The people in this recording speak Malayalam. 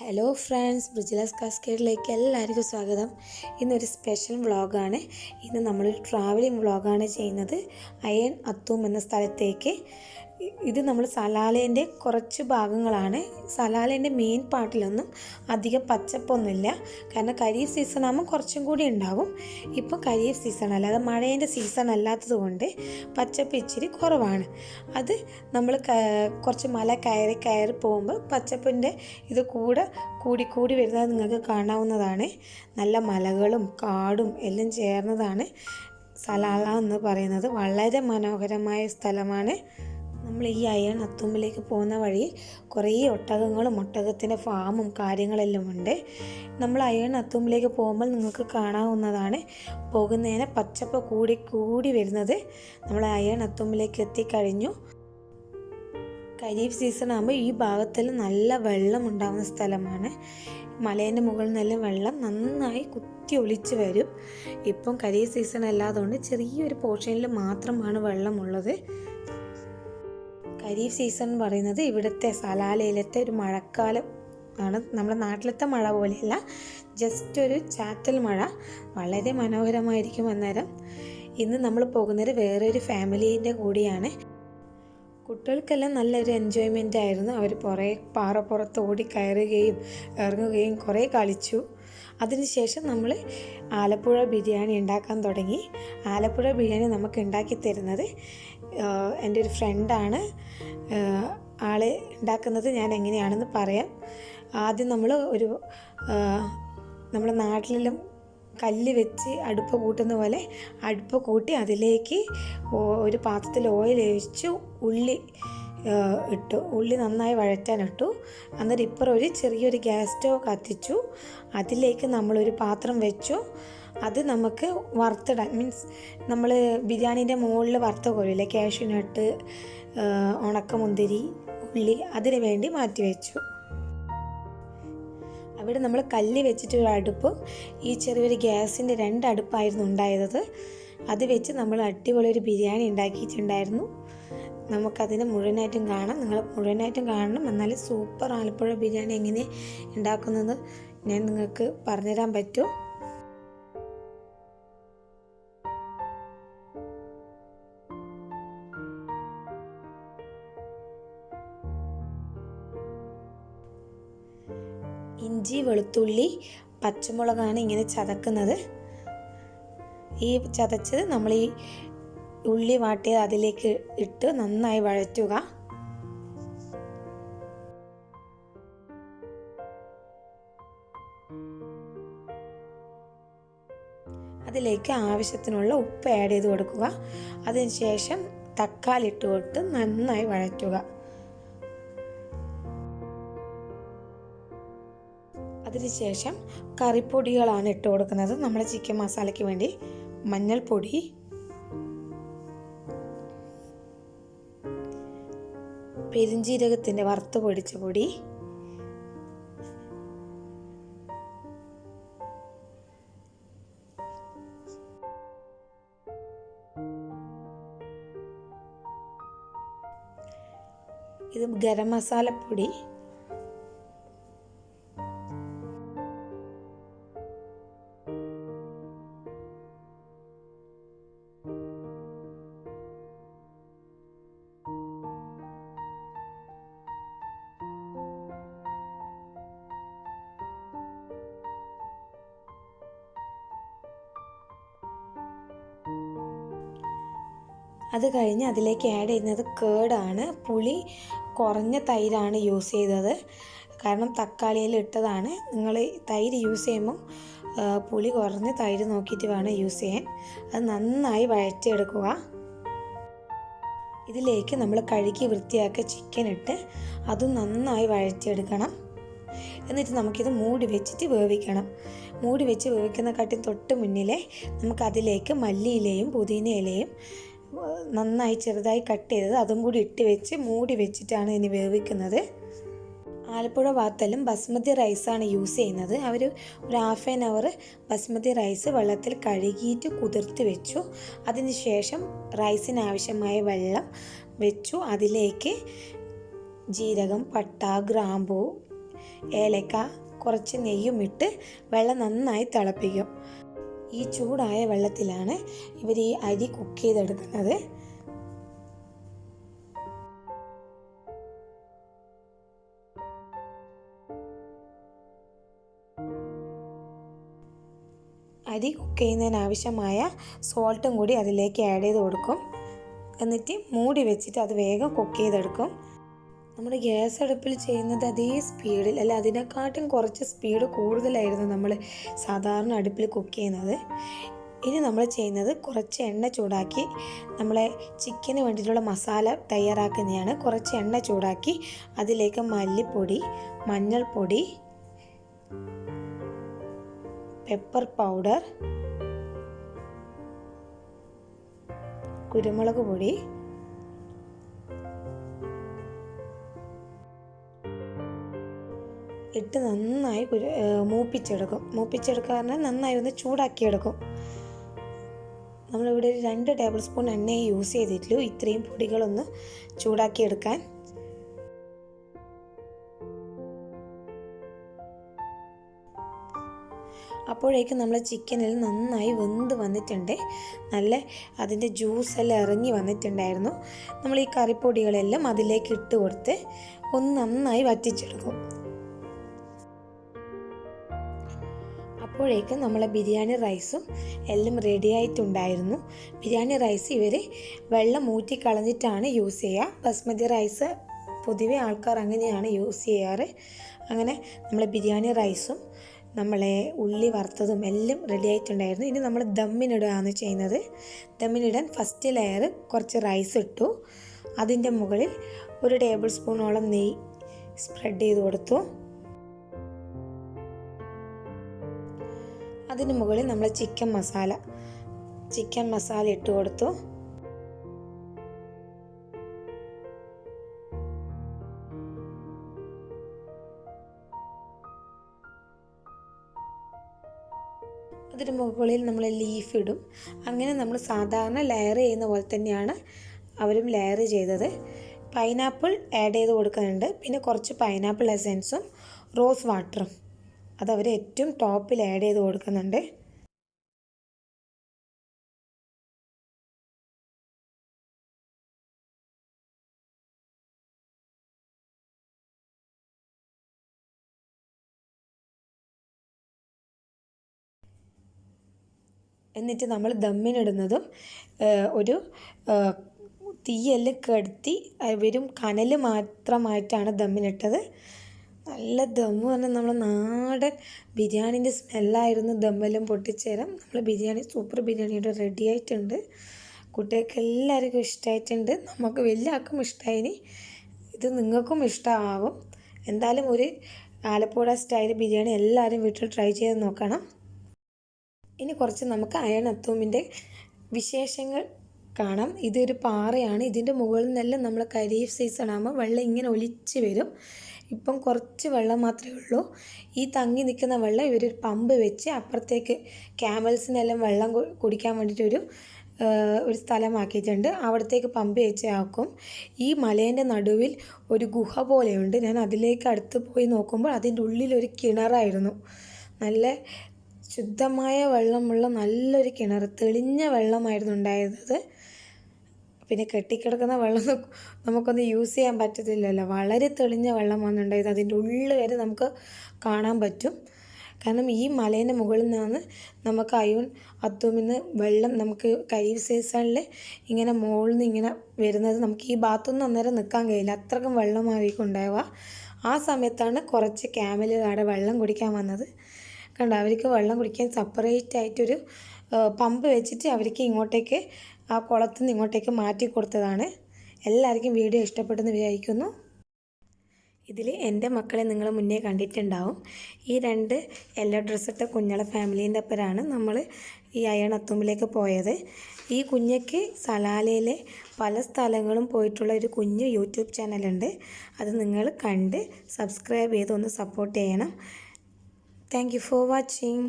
ഹലോ ഫ്രണ്ട്സ് ബ്രിജിലാസ് കാസ്കേഡിലേക്ക് എല്ലാവർക്കും സ്വാഗതം. ഇന്നൊരു സ്പെഷ്യൽ വ്ളോഗാണ് ഇന്ന് നമ്മളൊരു ട്രാവലിംഗ് വ്ളോഗാണ് ചെയ്യുന്നത്. അയൻ അത്തൂം എന്ന സ്ഥലത്തേക്ക്. ഇത് നമ്മൾ സലാലേന്റെ കുറച്ച് ഭാഗങ്ങളാണ്. സലാലേന്റെ മെയിൻ പാർട്ടിലൊന്നും അധികം പച്ചപ്പൊന്നുമില്ല. കാരണം കരീഫ് സീസൺ ആകുമ്പോൾ കുറച്ചും കൂടി ഉണ്ടാവും. ഇപ്പോൾ കരീഫ് സീസൺ അല്ല. അത് മഴേന്റെ സീസൺ അല്ലാത്തത് കൊണ്ട് പച്ചപ്പ് ഇച്ചിരി കുറവാണ്. അത് നമ്മൾ കുറച്ച് മല കയറി കയറി പോകുമ്പോൾ പച്ചപ്പിന്റെ ഇത് കൂടെ കൂടിക്കൂടി കൂടി വരുന്നത് നിങ്ങൾക്ക് കാണാവുന്നതാണ്. നല്ല മലകളും കാടും എല്ലാം ചേർന്നതാണ് സലാല എന്ന് പറയുന്നത്. വളരെ മനോഹരമായ സ്ഥലമാണ്. നമ്മൾ ഈ അയൺ അത്തുമ്പിലേക്ക് പോകുന്ന വഴി കുറേ ഒട്ടകങ്ങളും ഒട്ടകത്തിന്റെ ഫാമും കാര്യങ്ങളെല്ലാം ഉണ്ട്. നമ്മൾ അയൺ അത്തുമ്പിലേക്ക് പോകുമ്പോൾ നിങ്ങൾക്ക് കാണാവുന്നതാണ് പോകുന്നതിന് പച്ചപ്പ് കൂടി കൂടി വരുന്നത്. നമ്മൾ അയൺ അത്തുമ്പിലേക്ക് എത്തിക്കഴിഞ്ഞു ഖരീഫ് സീസൺ ആകുമ്പോൾ ഈ ഭാഗത്തിൽ നല്ല വെള്ളം ഉണ്ടാകുന്ന സ്ഥലമാണ്. മലേന്റെ മുകളിൽ നിന്നെല്ലാം വെള്ളം നന്നായി കുത്തി ഒളിച്ച് വരും. ഇപ്പം ഖരീഫ് സീസൺ അല്ലാതുകൊണ്ട് ചെറിയൊരു പോർഷനിൽ മാത്രമാണ് വെള്ളമുള്ളത് ഖരീഫ് സീസൺ എന്ന് പറയുന്നത് ഇവിടുത്തെ സലാലയിലത്തെ ഒരു മഴക്കാലം ആണ്. നമ്മുടെ നാട്ടിലത്തെ മഴ പോലെയല്ല ജസ്റ്റ് ഒരു ചാറ്റൽ മഴ. വളരെ മനോഹരമായിരിക്കും അന്നേരം. ഇന്ന് നമ്മൾ പോകുന്നത് വേറൊരു ഫാമിലീന്റെ കൂടിയാണ്. കുട്ടികൾക്കെല്ലാം നല്ലൊരു എൻജോയ്മെന്റ് ആയിരുന്നു. അവർ കുറേ പാറപ്പുറത്ത് ഓടി കയറുകയും ഇറങ്ങുകയും കുറേ കളിച്ചു. അതിനുശേഷം നമ്മൾ ആലപ്പുഴ ബിരിയാണി ഉണ്ടാക്കാൻ തുടങ്ങി. ആലപ്പുഴ ബിരിയാണി നമുക്ക് ഉണ്ടാക്കി തരുന്നത് എന്റെ ഒരു ഫ്രണ്ടാണ്. ആൾ ഉണ്ടാക്കുന്നത് ഞാൻ എങ്ങനെയാണെന്ന് പറയാം. ആദ്യം നമ്മൾ ഒരു നമ്മുടെ നാട്ടിലെല്ലാം കല്ല് വെച്ച് അടുപ്പ് കൂട്ടുന്ന പോലെ അടുപ്പ് കൂട്ടി അതിലേക്ക് ഒരു പാത്രത്തിൽ ഓയിൽ ഒഴിച്ച് ഉള്ളി ഇട്ടു. ഉള്ളി നന്നായി വഴറ്റാനിട്ടു അന്നേരം ഇപ്പുറം ഒരു ചെറിയൊരു ഗ്യാസ് സ്റ്റവ് കത്തിച്ചു. അതിലേക്ക് നമ്മളൊരു പാത്രം വെച്ചു. അത് നമുക്ക് വറുത്തിടാൻ മീൻസ് നമ്മൾ ബിരിയാണീന്റെ മുകളിൽ വറുത്ത കോഴിയില്ല കാഷ്യൂനട്ട് ഉണക്കമുന്തിരി ഉള്ളി അതിന് വേണ്ടി മാറ്റി വെച്ചു. അവിടെ നമ്മൾ കല്ല് വെച്ചിട്ടൊരു അടുപ്പും ഈ ചെറിയൊരു ഗ്യാസിന്റെ രണ്ട് അടുപ്പായിരുന്നു ഉണ്ടായത്. അത് വെച്ച് നമ്മൾ അടിപൊളി ഒരു ബിരിയാണി ഉണ്ടാക്കിയിട്ടുണ്ടായിരുന്നു. നമുക്കതിനെ മുഴുവനായിട്ടും കാണാം. നിങ്ങൾ മുഴുവനായിട്ടും കാണണം. എന്നാൽ സൂപ്പർ ആലപ്പുഴ ബിരിയാണി എങ്ങനെ ഉണ്ടാക്കുന്നത് ഞാൻ നിങ്ങൾക്ക് പറഞ്ഞുതരാൻ പറ്റും. ഇഞ്ചി വെളുത്തുള്ളി പച്ചമുളകാണ് ഇങ്ങനെ ചതക്കുന്നത്. ഈ ചതച്ചത് നമ്മൾ ഈ ഉള്ളി വാട്ടിയത് അതിലേക്ക് ഇട്ട് നന്നായി വഴറ്റുക. അതിലേക്ക് ആവശ്യത്തിനുള്ള ഉപ്പ് ആഡ് ചെയ്ത് കൊടുക്കുക. അതിനുശേഷം തക്കാളി ഇട്ട് കൊടുത്ത് നന്നായി വഴറ്റുക. അതിനുശേഷം കറിപ്പൊടികളാണ് ഇട്ട് കൊടുക്കുന്നത്. നമ്മുടെ ചിക്കൻ മസാലയ്ക്ക് വേണ്ടി മഞ്ഞൾപ്പൊടി പെരിഞ്ജീരകത്തിന്റെ വറുത്ത് പൊടിച്ച പൊടി ഇത് ഗരം മസാലപ്പൊടി അത് കഴിഞ്ഞ് അതിലേക്ക് ആഡ് ചെയ്യുന്നത് കേടാണ് പുളി കുറഞ്ഞ തൈരാണ് യൂസ് ചെയ്തത്. കാരണം തക്കാളിയിൽ ഇട്ടതാണ്. നിങ്ങൾ തൈര് യൂസ് ചെയ്യുമ്പോൾ പുളി കുറഞ്ഞ തൈര് നോക്കിയിട്ട് വേണം യൂസ് ചെയ്യാൻ. അത് നന്നായി വഴറ്റിയെടുക്കുക. ഇതിലേക്ക് നമ്മൾ കഴുകി വൃത്തിയാക്കിയ ചിക്കൻ ഇട്ട് അതും നന്നായി വഴറ്റിയെടുക്കണം. എന്നിട്ട് നമുക്കിത് മൂടി വെച്ചിട്ട് വേവിക്കണം. മൂടി വെച്ച് വേവിക്കുന്ന കാട്ടി തൊട്ട് മുന്നിലെ നമുക്കതിലേക്ക് മല്ലിയിലയും പുതിന ഇലയും നന്നായി ചെറുതായി കട്ട് ചെയ്തത്. അതും കൂടി ഇട്ട് വെച്ച് മൂടി വെച്ചിട്ടാണ് ഇനി വേവിക്കുന്നത്. ആലപ്പുഴ വാത്തലും ബസ്മതി റൈസാണ് യൂസ് ചെയ്യുന്നത്. അവർ ഒരു half an hour basmati rice വെള്ളത്തിൽ കഴുകിയിട്ട് കുതിർത്ത് വെച്ചു. അതിനുശേഷം റൈസിന് ആവശ്യമായ വെള്ളം വെച്ചു. അതിലേക്ക് ജീരകം പട്ട ഗ്രാമ്പൂ ഏലക്ക കുറച്ച് നെയ്യും ഇട്ട് വെള്ളം നന്നായി തിളപ്പിക്കും. ഈ ചൂടായ വെള്ളത്തിലാണ് ഇവർ ഈ അരി കുക്ക് ചെയ്തെടുക്കുന്നത്. അരി കുക്ക് ചെയ്യുന്നതിന് ആവശ്യമായ സോൾട്ടും കൂടി അതിലേക്ക് ആഡ് ചെയ്ത് കൊടുക്കും. എന്നിട്ട് മൂടി വെച്ചിട്ട് അത് വേഗം കുക്ക് ചെയ്തെടുക്കും. നമ്മുടെ ഗ്യാസ് അടുപ്പിൽ ചെയ്യുന്നത് അതേ സ്പീഡിൽ അല്ല അതിനെക്കാട്ടും കുറച്ച് സ്പീഡ് കൂടുതലായിരുന്നു നമ്മൾ സാധാരണ അടുപ്പിൽ കുക്ക് ചെയ്യുന്നത്. ഇനി നമ്മൾ ചെയ്യുന്നത് കുറച്ച് എണ്ണ ചൂടാക്കി നമ്മളെ ചിക്കന് വേണ്ടിയിട്ടുള്ള മസാല തയ്യാറാക്കുന്നതാണ്. കുറച്ച് എണ്ണ ചൂടാക്കി അതിലേക്ക് മല്ലിപ്പൊടി മഞ്ഞൾപ്പൊടി പെപ്പർ പൗഡർ കുരുമുളക് പൊടി ഇട്ട് നന്നായി മൂപ്പിച്ചെടുക്കും. മൂപ്പിച്ചെടുക്കുക പറഞ്ഞാൽ നന്നായി ഒന്ന് ചൂടാക്കിയെടുക്കും. നമ്മളിവിടെ ഒരു രണ്ട് ടേബിൾ സ്പൂൺ എണ്ണയെ യൂസ് ചെയ്തിട്ടുള്ളൂ. ഇത്രയും പൊടികളൊന്ന് ചൂടാക്കിയെടുക്കാൻ. അപ്പോഴേക്കും നമ്മൾ ചിക്കനിൽ നന്നായി വെന്ത് വന്നിട്ടുണ്ട്. നല്ല അതിന്റെ ജ്യൂസെല്ലാം ഇറങ്ങി വന്നിട്ടുണ്ടായിരുന്നു. നമ്മൾ ഈ കറിപ്പൊടികളെല്ലാം അതിലേക്ക് ഇട്ട് കൊടുത്ത് ഒന്ന് നന്നായി വറ്റിച്ചെടുക്കും. അപ്പോഴേക്കും നമ്മളെ ബിരിയാണി റൈസും എല്ലാം റെഡി ആയിട്ടുണ്ടായിരുന്നു. ബിരിയാണി റൈസ് ഇവർ വെള്ളം ഊറ്റി കളഞ്ഞിട്ടാണ് യൂസ് ചെയ്യുക ബസ്മതി റൈസ് പൊതുവെ ആൾക്കാർ അങ്ങനെയാണ് യൂസ് ചെയ്യാറ്. അങ്ങനെ നമ്മളെ ബിരിയാണി റൈസും നമ്മളെ ഉള്ളി വറുത്തതും എല്ലാം റെഡി ആയിട്ടുണ്ടായിരുന്നു. ഇനി നമ്മൾ ദമ്മിനിടുകയാണ് ചെയ്യുന്നത്. ദമ്മിനിടാൻ ഫസ്റ്റ് ലെയർ കുറച്ച് റൈസ് ഇട്ടു. അതിന്റെ മുകളിൽ ഒരു ടേബിൾ സ്പൂണോളം നെയ്യ് സ്പ്രെഡ് ചെയ്ത് കൊടുത്തു. അതിന് മുകളിൽ നമ്മൾ ചിക്കൻ മസാല ചിക്കൻ മസാല ഇട്ട് കൊടുത്തു. അതിന് മുകളിൽ നമ്മൾ ലീഫ് ഇടും. അങ്ങനെ നമ്മൾ സാധാരണ ലെയർ ചെയ്യുന്ന പോലെ തന്നെയാണ് അവരും ലെയർ ചെയ്തത്. പൈനാപ്പിൾ ആഡ് ചെയ്ത് കൊടുക്കുന്നുണ്ട്. പിന്നെ കുറച്ച് പൈനാപ്പിൾ എസെൻസും റോസ് വാട്ടറും അത് അവർ ഏറ്റവും ടോപ്പിൽ ആഡ് ചെയ്ത് കൊടുക്കുന്നുണ്ട്. എന്നിട്ട് നമ്മൾ ദമ്മിനിടുന്നതും ഒരു തീയെല്ലാം കെടുത്തി വെറും കനൽ മാത്രമായിട്ടാണ് ദമ്മിനിട്ടത്. നല്ല ദമ്മ് പറഞ്ഞാൽ നമ്മൾ നാടൻ ബിരിയാണീന്റെ സ്മെല്ലായിരുന്നു ദമ്മെല്ലാം പൊട്ടിച്ചേരാം. നമ്മൾ ബിരിയാണി സൂപ്പർ ബിരിയാണിയുടെ റെഡി ആയിട്ടുണ്ട്. കുട്ടികൾക്ക് എല്ലാവർക്കും ഇഷ്ടമായിട്ടുണ്ട് നമുക്ക് വലിയ ആൾക്കും ഇഷ്ടമായി ഇത് നിങ്ങൾക്കും ഇഷ്ടമാകും എന്തായാലും ഒരു ആലപ്പുഴ സ്റ്റൈൽ ബിരിയാണി എല്ലാവരും വീട്ടിൽ ട്രൈ ചെയ്ത് നോക്കണം. ഇനി കുറച്ച് നമുക്ക് അയൺ അത്തൂമിന്റെ വിശേഷങ്ങൾ കാണാം. ഇതൊരു പാറയാണ്. ഇതിന്റെ മുകളിൽ നിന്നെല്ലാം നമ്മൾ കരീഫ് സീസൺ ആകുമ്പോൾ വെള്ളം ഇങ്ങനെ ഒലിച്ച് വരും. ഇപ്പം കുറച്ച് വെള്ളം മാത്രമേ ഉള്ളൂ. ഈ തങ്ങി നിൽക്കുന്ന വെള്ളം ഇവരൊരു പമ്പ് വെച്ച് അപ്പുറത്തേക്ക് ക്യാമൽസിനെല്ലാം വെള്ളം കുടിക്കാൻ വേണ്ടിയിട്ടൊരു ഒരു സ്ഥലമാക്കിയിട്ടുണ്ട് അവിടത്തേക്ക് പമ്പ് വെച്ച് ആക്കും. ഈ മലേന്റെ നടുവിൽ ഒരു ഗുഹ പോലെയുണ്ട്. ഞാൻ അതിലേക്ക് അടുത്ത് പോയി നോക്കുമ്പോൾ അതിന്റെ ഉള്ളിലൊരു കിണറായിരുന്നു. നല്ല ശുദ്ധമായ വെള്ളമുള്ള നല്ലൊരു കിണർ തെളിഞ്ഞ വെള്ളമായിരുന്നു ഉണ്ടായിരുന്നത്. പിന്നെ കെട്ടിക്കിടക്കുന്ന വെള്ളം നമുക്കൊന്ന് യൂസ് ചെയ്യാൻ പറ്റത്തില്ലല്ലോ. വളരെ തെളിഞ്ഞ വെള്ളം വന്നിട്ടുണ്ടായത് അതിന്റെ ഉള്ളിൽ വരെ നമുക്ക് കാണാൻ പറ്റും. കാരണം ഈ മലേന്റെ മുകളിൽ നിന്നാണ് നമുക്ക് അയോൺ അത്തുമിന്ന് വെള്ളം നമുക്ക് കരീവ് സീസണിൽ ഇങ്ങനെ മുകളിൽ നിന്ന് ഇങ്ങനെ വരുന്നത് നമുക്ക് ഈ ഭാഗത്തൊന്നും അന്നേരം നിൽക്കാൻ കഴിയില്ല. അത്രക്കും വെള്ളമായിരിക്കും ഉണ്ടാവുക ആ സമയത്താണ് കുറച്ച് ക്യാമലുകാരുടെ വെള്ളം കുടിക്കാൻ വന്നത്. കണ്ടോ? അവർക്ക് വെള്ളം കുടിക്കാൻ സെപ്പറേറ്റ് ആയിട്ടൊരു പമ്പ് വെച്ചിട്ട് അവർക്ക് ഇങ്ങോട്ടേക്ക് ആ കുളത്തിൽ നിന്ന് ഇങ്ങോട്ടേക്ക് മാറ്റി കൊടുത്തതാണ്. എല്ലാവർക്കും വീഡിയോ ഇഷ്ടപ്പെട്ടെന്ന് വിചാരിക്കുന്നു. ഇതിൽ എന്റെ മക്കളെ നിങ്ങൾ മുന്നേ കണ്ടിട്ടുണ്ടാവും. ഈ രണ്ട് യെല്ലോ ഡ്രസ്സിട്ട കുഞ്ഞളെ ഫാമിലീന്റെ ഒപ്പരാണ് നമ്മൾ ഈ അയണത്തുമ്പിലേക്ക് പോയത്. ഈ കുഞ്ഞയ്ക്ക് സലാലയിലെ പല സ്ഥലങ്ങളും പോയിട്ടുള്ള ഒരു കുഞ്ഞ് യൂട്യൂബ് ചാനലുണ്ട്. അത് നിങ്ങൾ കണ്ട് സബ്സ്ക്രൈബ് ചെയ്ത് ഒന്ന് സപ്പോർട്ട് ചെയ്യണം. Thank for watching